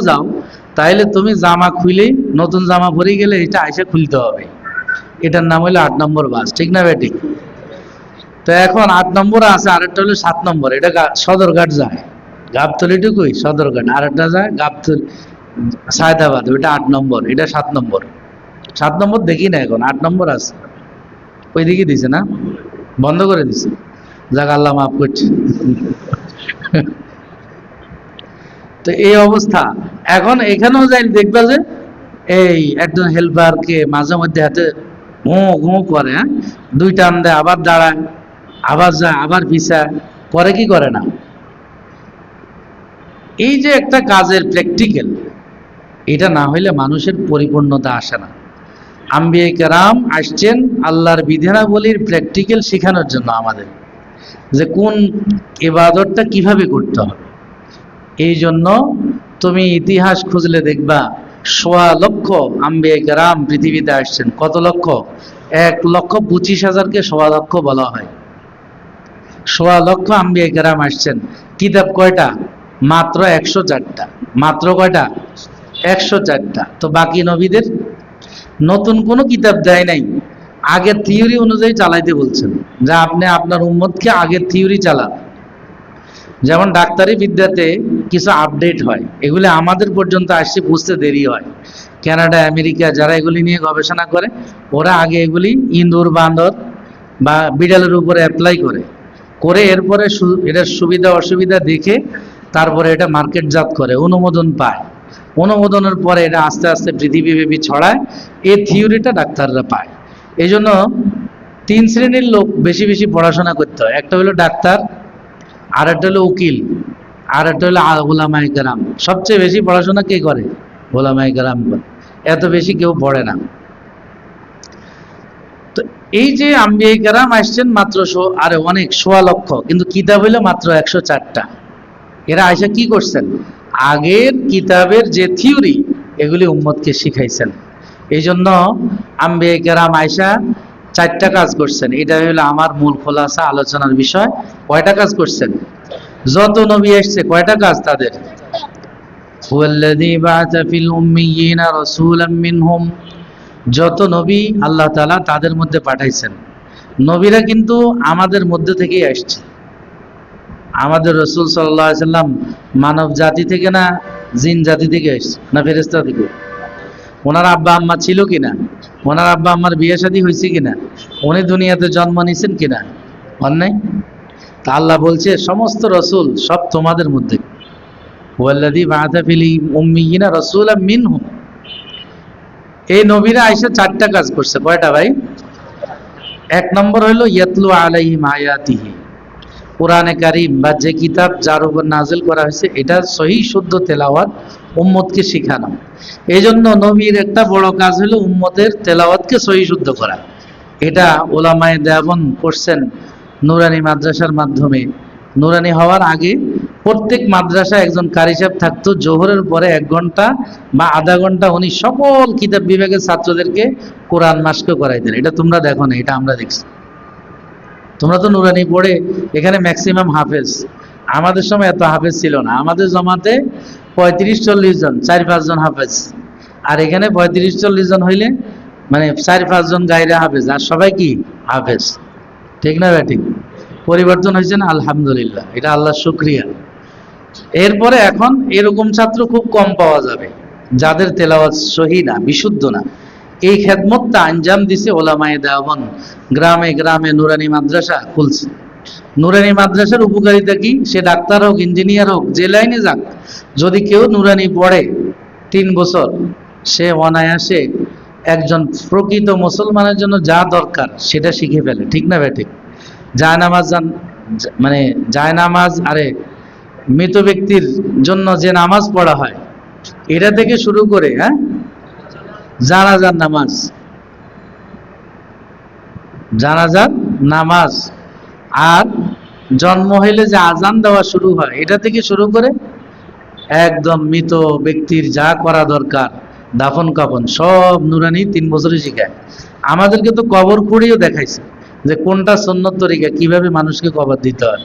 যাও, তাইলে তুমি জামা খুলেই নতুন জামা পরে গেলে এটা আইসা খুলতে হবে। এটার নাম হলো আট নম্বর বাস, ঠিক না বেটি? তো এখন আট নম্বর আছে, আরেকটা হলো সাত নম্বর, এটা সদরঘাট যায়। গাবতলিটুকুই, সদরঘাট। আরেকটা যায় গাবতলি সায়দাবাদ, ওইটা আট নম্বর, এটা সাত নম্বর। সাত নম্বর দেখি না এখন, আট নম্বর আছে। ওই দিকে দিছে না? বন্ধ করে দিছে। যাক, আল্লাহ মাফ করছে। তো এই অবস্থা। এখন এখানেও যাই, দেখবা যে এই একজন হেল্পারকে মাঝে মধ্যে হাতে ঘুঁ ঘুঁ করে হ্যাঁ? দুই টান আবার দাঁড়ায়, আবার যায়, আবার পিছায়, করে কি করে না? এই যে একটা কাজের প্র্যাকটিক্যাল এটা না হইলে মানুষের পরিপূর্ণতা আসে না। আম্বিয়ে কেরাম আসছেন আল্লাহর বিধানাবলীর প্র্যাকটিক্যাল শেখানোর জন্য আমাদের, যে কোন এবাদতটা কীভাবে করতে হবে। এই জন্য তুমি ইতিহাস খুঁজলে দেখবা সোয়া লক্ষ আম্বিয়ে কেরাম পৃথিবীতে আসছেন। কত লক্ষ? এক লক্ষ পঁচিশ হাজারকে সোয়া লক্ষ বলা হয়। সোয়া লক্ষ আম্বিয়ে গ্রাম আসছেন। কিতাব কয়টা? মাত্র একশো চারটা। মাত্র কয়টা? একশো চারটা। তো বাকি নবীদের? নতুন কোনো কিতাব দেয় নাই। আগের থিওরি অনুযায়ী চালাইতে বলছেন। যা আপনি আপনার উম্মতকে আগের থিওরি চালান। যেমন ডাক্তারি বিদ্যাতে কিছু আপডেট হয়, এগুলি আমাদের পর্যন্ত আসছে, বুঝতে দেরি হয়। কানাডা, আমেরিকা যারা এগুলি নিয়ে গবেষণা করে, ওরা আগে এগুলি ইঁদুর বান্দর বা বিড়ালের উপরে অ্যাপ্লাই করে। করে এরপরে এটার সুবিধা, অসুবিধা দেখে তারপরে এটা মার্কেটজাত করে, অনুমোদন পায়। অনুমোদনের পরে এটা আস্তে আস্তে পৃথিবীব্যাপী ছড়ায় এই থিওরিটা ডাক্তাররা পায়। এই জন্য তিন শ্রেণির লোক বেশি বেশি পড়াশোনা করতে হয়। একটা হলো ডাক্তার আর একটা হলো উকিল আর একটা হলো ওলামায়ে কেরাম। সবচেয়ে বেশি পড়াশোনা কে করে? ওলামায়ে কেরাম করে। এত বেশি কেউ পড়ে না। তো এই যে আম্বিয়াই কেরাম আসছেন মাত্র শো, আরে অনেক, সোয়া লক্ষ, কিন্তু কিতাব হইল মাত্র একশো চারটা। এরা আইসা কি করছেন? আগের কিতাবের যে থিওরি, এগুলি উম্মতকে শিখাইছেন। এই জন্য আম্বিয়াই কেরাম আইসা চারটা কাজ করছেন। এটা হলো আমার মূল খোলাসা, আলোচনার বিষয়। কয়টা কাজ করছেন? যত নবী এসছে, কয়টা কাজ তাদের? যত নবী আল্লাহ তালা তাদের মধ্যে পাঠাইছেন। নবীরা কিন্তু আমাদের মধ্যে থেকেই আসছে। আমাদের রসুল সাল্লাহ সাল্লাম মানব জাতি থেকে না জিন জাতি থেকে আসছে না ফেরেস্তা থেকে? ওনার আব্বা আম্মা ছিল কিনা? ওনার আব্বা আম্মার বিয়ে শাদী হয়েছে কিনা? উনি দুনিয়াতে জন্ম নিয়েছেন কিনা? অন্যায় তা আল্লাহ বলছে, সমস্ত রসুল সব তোমাদের মধ্যে। রাসূলাম এই নবীরা চারটা কাজ করছে। কয়টা ভাই? এক নম্বর হলো, ইয়াতলু আলাইহিম কোরআনে কারিম বা যে কিতাব যার উপর নাজিল করা হয়েছে, এটা সহি, শুদ্ধ তেলাওয়াত। উম্মতকে শেখানো। এই জন্য নবীর একটা বড় কাজ হলো উম্মতের তেলাওয়াতকে সহি শুদ্ধ করা। এটা ওলামায়ে দেবন করছেন নুরানি মাদ্রাসার মাধ্যমে। নুরানি হওয়ার আগে প্রত্যেক মাদ্রাসা একজন কারি সাহেব থাকতো, জোহরের পরে এক ঘণ্টা বা আধা ঘণ্টা উনি সকল কিতাব বিভাগের ছাত্রদেরকে কোরআন মাস্ক করাইতেন এটা তোমরা দেখো না, এটা আমরা দেখছি। তোমরা তো নুরানি পড়ে এখানে ম্যাক্সিমাম হাফেজ। আমাদের সময় এত হাফেজ ছিল না। আমাদের জমাতে পঁয়ত্রিশ চল্লিশ জন, চার পাঁচজন হাফেজ। আর এখানে পঁয়ত্রিশ চল্লিশ জন হইলে মানে চার পাঁচজন গাইরে হাফেজ, আর সবাই কি? হাফেজ। ঠিক না ব্যাটিক? পরিবর্তন হয়েছে না? আলহামদুলিল্লাহ। এটা আল্লাহ শুক্রিয়া। এরপরে এখন এরকম ছাত্র খুব কম পাওয়া যাবে, যাদের তেলাওয়াত সহি না, বিশুদ্ধ না। এই খেদমতটা আঞ্জাম দিছে ওলামায়ে দেওয়ান। গ্রামে গ্রামে নুরানি মাদ্রাসা খুলছে। নুরানি মাদ্রাসার উপকারিতা কি? সে ডাক্তার হোক, ইঞ্জিনিয়ার হোক, যে লাইনে যাক যদি কেউ নুরানি পড়ে তিন বছর, সে অনায়াসে একজন প্রকৃত মুসলমানের জন্য যা দরকার সেটা শিখে ফেলে, ঠিক না ব্যাঠিক জায়নামাজ জান- জা- মানে জায়নামাজ আরে মৃত ব্যক্তির জন্য যে নামাজ পড়া হয়, এটা থেকে শুরু করে হ্যাঁ? জানাজার নামাজ। জানাজার নামাজ। আর জন্ম হইলে যে আজান দেওয়া শুরু হয়, এটা থেকে শুরু করে একদম মৃত ব্যক্তির যা করা দরকার, দাফন কাফন, সব নুরানি তিন বছরে শিখায়। আমাদেরকে তো কবর খুঁড়িয়েও দেখাইছে যে কোনটা সন্ন্যত তরিকা, কীভাবে মানুষকে কবর দিতে হয়।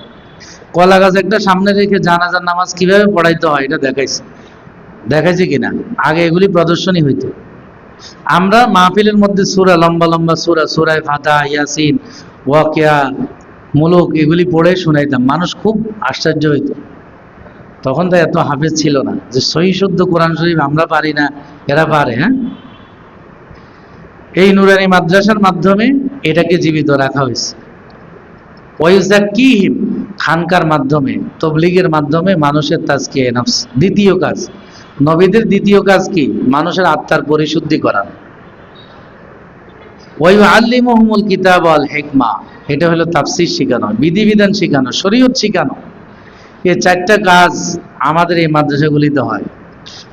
কলা গাছ একটা সামনে রেখে জানাজার নামাজ কীভাবে পড়াইতে হয়, এটা দেখাইছে। দেখাইছে কিনা? আগে এগুলি প্রদর্শনী হইতো। আমরা মাহফিলের মধ্যে সুরা, লম্বা লম্বা সুরা, সুরায় ফাতা ইয়াসিন, ওয়াকিয়া, মুলুক, এগুলি পড়ে শুনাইতাম। মানুষ খুব আশ্চর্য হইতো। তখন তো এত হাফেজ ছিল না। যে সহি শুদ্ধ কোরআন শরীফ আমরা পারি না, এরা পারে হ্যাঁ? এই নুরানি মাদ্রাসার মাধ্যমে এটাকে জীবিত রাখা হয়েছে। ওয়াইজাকিহিম খানকার মাধ্যমে, তবলিগের মাধ্যমে মানুষের তাজকে দ্বিতীয় কাজ। নবীদের দ্বিতীয় কাজ কি? মানুষের আত্মার পরিশুদ্ধি করানো ওয়াই আল্লিমুল কিতাব আল হেকমা। এটা হলো তাফসির শেখানো, বিধিবিধান শেখানো, শরীয়ত শেখানো। এই চারটা কাজ আমাদের এই মাদ্রাসাগুলিতে হয়।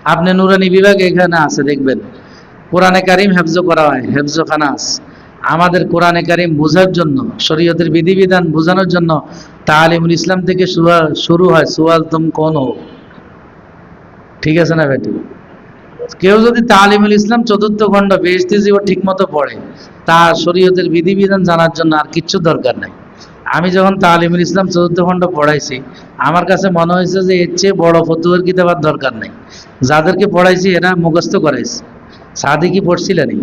আপনি নুরানি বিভাগ এখানে আছে, দেখবেন। কোরআনে কারিম হেফজ করা হয়, হেফজখানা আছে। আমাদের কোরআনে কারিম বোঝার জন্য, শরীয়তের বিধিবিধান বোঝানোর জন্য তালিমুল ইসলাম থেকে শুরু- হয়, সুয়াল তুম কোন ঠিক আছে না বেটি? কেউ যদি তালিমুল ইসলাম চতুর্থ খণ্ড বেহস্তি জীব ঠিক মতো পড়ে, তার শরীয়তের বিধিবিধান জানার জন্য আর কিচ্ছু দরকার নাই। আমি যখন তালিমুল ইসলাম চতুর্থ খণ্ড পড়াইছি, আমার কাছে মনে হয়েছে যে এর চেয়ে বড় ফতুয়ার কিতাব আর দরকার নেই। যাদেরকে পড়াইছি এরা মুখস্থ করাইছে। সাদি কি পড়ছিলেনই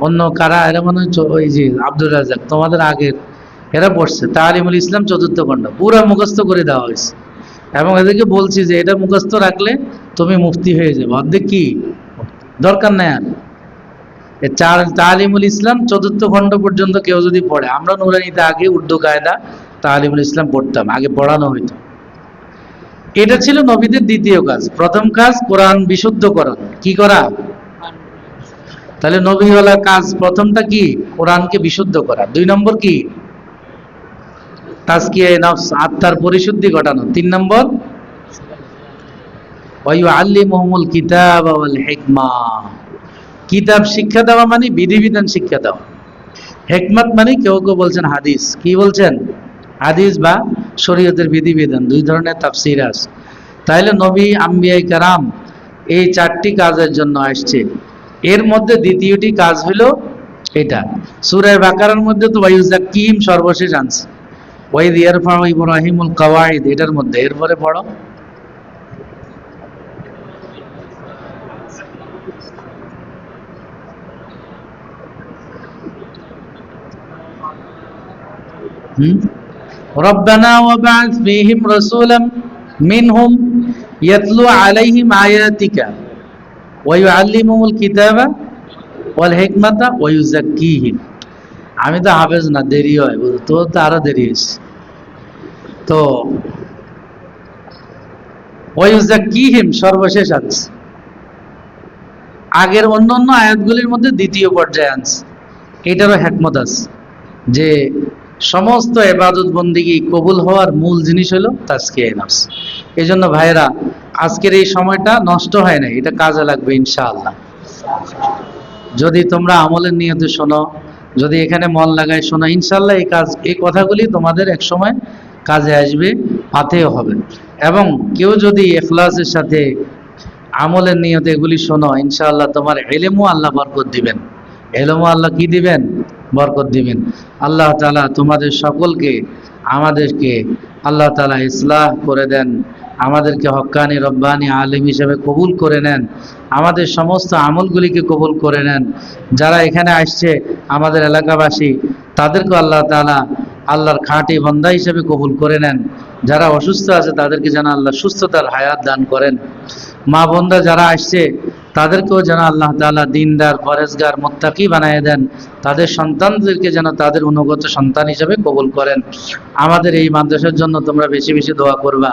অন্য কারা? এরা মনে হচ্ছে ওই যে আব্দুল রাজাক তোমাদের আগের। এরা পড়ছে তালিমুল ইসলাম চতুর্থ খণ্ড। পুরো মুখস্থ করে দেওয়া হয়েছে। এবং এদেরকে বলছি যে এটা মুখস্থ রাখলে তুমি মুফতি হয়ে যাবে। অর্ধেক কি? দরকার নেই আর। চার তালিমুল ইসলাম চতুর্থ খণ্ড পর্যন্ত কেউ যদি পড়ে, আমরা নুরানিতে আগে উর্দু কায়দা, তালিমুল ইসলাম পড়তাম, আগে পড়ানো হইতো। এটা ছিল নবীদের দ্বিতীয় কাজ। প্রথম কাজ, কোরআন বিশুদ্ধকরণ। কি করা? তাহলে নবীওয়ালা কাজ প্রথমটা কি? কোরআনকে বিশুদ্ধ করা। দুই নম্বর কি? তাজকিয়া নফস, আত্মার পরিশুদ্ধি ঘটানো। তিন নম্বর? ওয়ায়ু আল্লি মোহাম্মুল কিতাব হিকমা। কিতাব শিক্ষা দেওয়া মানে বিধিবিধান শিক্ষা দেওয়া। হেকমত মানে কেউ কেউ বলছেন হাদিস। কি বলছেন? হাদিস বা শরীয়তের বিধিবিধান, দুই ধরনের তাফসির আছে। তাইলে নবী, আম্বিয়াই কারাম এই চারটি কাজের জন্য আসছে। এর মধ্যে দ্বিতীয়টি কাজ হলো এটা। সুরায় বাকারার মধ্যে তো ওয়াইজাকিম সর্বশেষ আনছে। ওয়াইদ ইয়ারফা ইব্রাহিমুল কাওয়াইদ এটার মধ্যে। এরপরে পড়ো। ربنا وبعث فيهم رسولا منهم يتلو আলাইহিম آياتك ويعلمهم الكتاب কিতাবা ويزكيهم আমি তো হাফেজ না, দেরি হয় তো তো আরও দেরি হয়েছে। তো ওয়াইজাকিহিম সর্বশেষ আছে আগের অন্য অন্য আয়াতগুলির মধ্যে দ্বিতীয় পর্যায়ে আনছে। এটারও হ্যাকমত আছে যে সমস্ত এবাদত বন্দিগি কবুল হওয়ার মূল জিনিস হলো তাজকিয়া নফস। এই জন্য ভাইরা আজকের এই সময়টা নষ্ট হয় না এটা কাজে লাগবে ইনশাআল্লাহ। যদি তোমরা আমলের নিয়তে শোনো, যদি এখানে মন লাগায় শোনো ইনশাল্লাহ এই কাজ, এই কথাগুলি তোমাদের এক সময় কাজে আসবে হাতেও হবে। এবং কেউ যদি এখলাসের সাথে আমলের নিয়তে এগুলি শোনো, ইনশাআল্লাহ তোমার এলেমও আল্লাহ বরকত দিবেন। এলেমও আল্লাহ কি দিবেন? বরকত দিবেন। আল্লাহ তালা তোমাদের সকলকে, আমাদেরকে আল্লাহ তালা ইসলাহ করে দেন, আমাদেরকে হক্কানি রব্বানি আলিম হিসেবে কবুল করে নেন, আমাদের সমস্ত আমলগুলিকে কবুল করে নেন। যারা এখানে আসছে, আমাদের এলাকাবাসী, তাদেরকে আল্লাহ তালা আল্লাহর খাঁটি বন্দা হিসেবে কবুল করে নেন। যারা অসুস্থ আছে, তাদেরকে যেন আল্লাহ সুস্থতার হায়াত দান করেন। মা বোনরা যারা আসছে তাদেরকেও যেন আল্লাহ তাআলা দিনদার ফরেজগার মোত্তাকি বানিয়ে দেন, তাদের সন্তানদেরকে যেন তাদের অনুগত সন্তান হিসেবে কবুল করেন। আমাদের এই মাদ্রাসার জন্য তোমরা বেশি বেশি দোয়া করবা।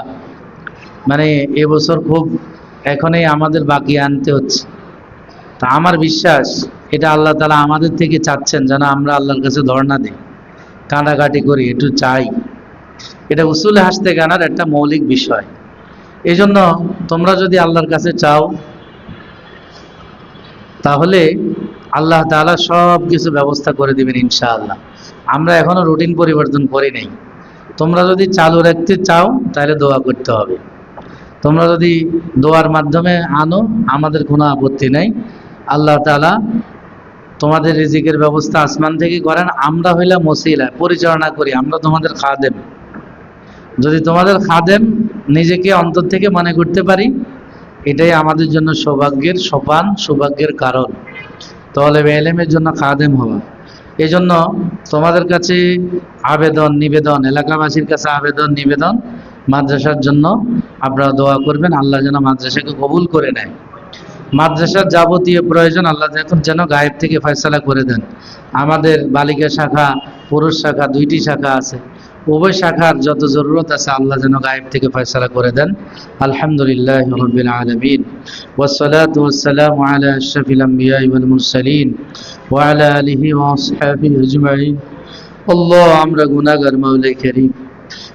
মানে এবছর খুব এখনই আমাদের বাকি আনতে হচ্ছে। তা আমার বিশ্বাস, এটা আল্লাহ তালা আমাদের থেকে চাচ্ছেন যেন আমরা আল্লাহর কাছে ধর্ণা দিই, কাঁদাকাটি করি, একটু চাই। এটা উসুলে হাসতে গানার একটা মৌলিক বিষয়। এই জন্য তোমরা যদি আল্লাহর কাছে চাও তাহলে আল্লাহ তাআলা সব কিছু ব্যবস্থা করে দিবেন ইনশাআল্লাহ। আমরা এখনও রুটিন পরিবর্তন করি নাই। তোমরা যদি চালু রাখতে চাও, তাহলে দোয়া করতে হবে। তোমরা যদি দোয়ার মাধ্যমে আনো, আমাদের কোনো আপত্তি নাই। আল্লাহ তাআলা তোমাদের রিজিকের ব্যবস্থা আসমান থেকে করেন। আমরা হইলাম মসিলা পরিচালনা করি। আমরা তোমাদের খাদেম। যদি তোমাদের খাদেম, নিজেকে অন্তর থেকে মনে করতে পারি এটাই আমাদের জন্য সৌভাগ্যের সোপান, সৌভাগ্যের কারণ। তাহলে এলেমের জন্য খাদেম হওয়া। এই জন্য তোমাদের কাছে আবেদন, নিবেদন, এলাকাবাসীর কাছে আবেদন, নিবেদন মাদ্রাসার জন্য আপনারা দোয়া করবেন। আল্লাহ যেন মাদ্রাসাকে কবুল করে নেয়। মাদ্রাসার যাবতীয় প্রয়োজন আল্লাহ এখন যেন গায়েব থেকে ফয়সালা করে দেন। আমাদের বালিকা শাখা, পুরুষ শাখা, দুইটি শাখা আছে। উভয় শাখার যত জরুরত আছে আল্লাহ যেন গায়েব থেকে ফয়সলা করে দেন। আলহামদুলিল্লাহ রবিল আলমিন। ওসলাত ওসালাম আলা আশরাফিল আম্বিয়া ইবুল মুরসালিন। ওয়ালা আলিহি আজমাইন। আল্লাহ, আমরা গুনাহগার মাওলাই করিম।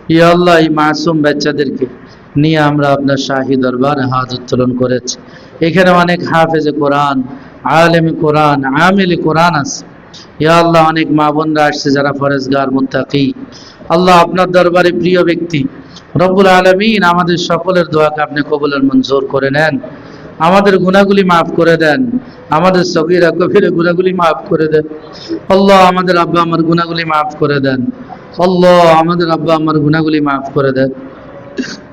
ইয়া আল্লাহ, এই মাসুম বাচ্চাদেরকে নিয়ে আমরা আপনার শাহী দরবারে হাত উত্তোলন করেছি। এখানে অনেক হাফেজ কোরআন, আলেমে কোরআন, আমেলে কোরআন আছে। ইয়া আল্লাহ, অনেক মা বোনরা আসছে যারা ফরেজগার, মুত্তাকি। আল্লাহ আপনার দরবারে প্রিয় ব্যক্তি। রব্বুল আলমিন আমাদের সকলের দোয়াকে আপনি কবুলের মঞ্জুর করে নেন। আমাদের গুণাগুলি মাফ করে দেন। আমাদের সগিরা কবিরা গুণাগুলি মাফ করে দেন। আল্লাহ আমাদের আব্বা আমার গুণাগুলি মাফ করে দেন। আল্লাহ আমাদের আব্বা আমার গুণাগুলি মাফ করে দেন।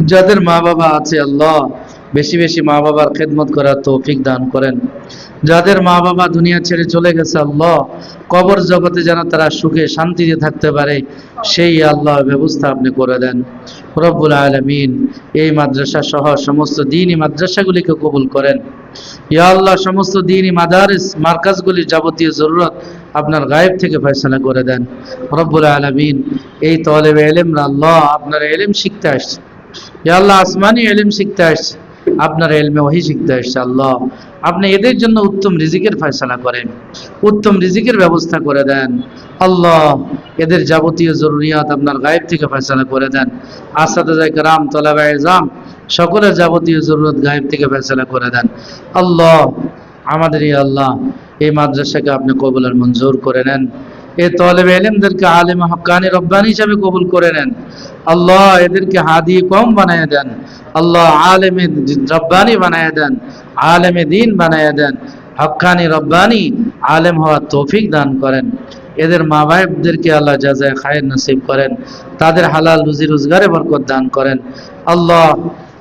যাদের মা বাবা আছে, আল্লাহ বেশি বেশি মা বাবার খেদমত করার তৌফিক দান করেন। যাদের মা বাবা দুনিয়া ছেড়ে চলে গেছে, আল্লাহ কবর জগতে যেন তারা সুখে শান্তিতে থাকতে পারে, সেই আল্লাহ ব্যবস্থা আপনি করে দেন। রব্বুল আলমিন এই মাদ্রাসা সহ সমস্ত দিনই মাদ্রাসাগুলিকে কবুল করেন। ইয়া আল্লাহ, সমস্ত দিনই মাদারিস মার্কাজগুলির যাবতীয় জরুরত আপনার গায়েব থেকে ফয়সলা করে দেন। রব্বুল আলমিন এই তলেবে এলেমরা আল্লাহ আপনার এলেম শিখতে আসছে। ইয়া আল্লাহ, আসমানি এলেম শিখতে আসছে। আপনার এলমে ওহি শিখতে আসছে আল্লাহ। আপনি এদের জন্য উত্তম রিজিকের ফয়সলা করেন, উত্তম রিজিকের ব্যবস্থা করে দেন। আল্লাহ, এদের যাবতীয় জরুরিয়াত আপনার গায়েব থেকে ফয়সলা করে দেন। আসাদাই রাম তলাবা এজাম সকলের যাবতীয় জরুরত গায়েব থেকে ফয়সলা করে দেন। আল্লাহ, আমাদের এই আল্লাহ, এই মাদ্রাসাকে আপনি কবুলের মঞ্জুর করে নেন। এই তলেব এলেমদেরকে আলেম হকানি রব্বানি হিসাবে কবুল করে নেন। আল্লাহ এদেরকে হাদি কম বানিয়ে দেন। আল্লাহ আলেমে রব্বানি বানিয়ে দেন, আলেমে দিন বানিয়ে দেন। হকানি রব্বানি আলেম হওয়ার তৌফিক দান করেন। এদের মা বাপদেরকে আল্লাহ জাজায় খায়ের নসিব করেন। তাদের হালাল রুজি রোজগারে বরকত দান করেন। আল্লাহ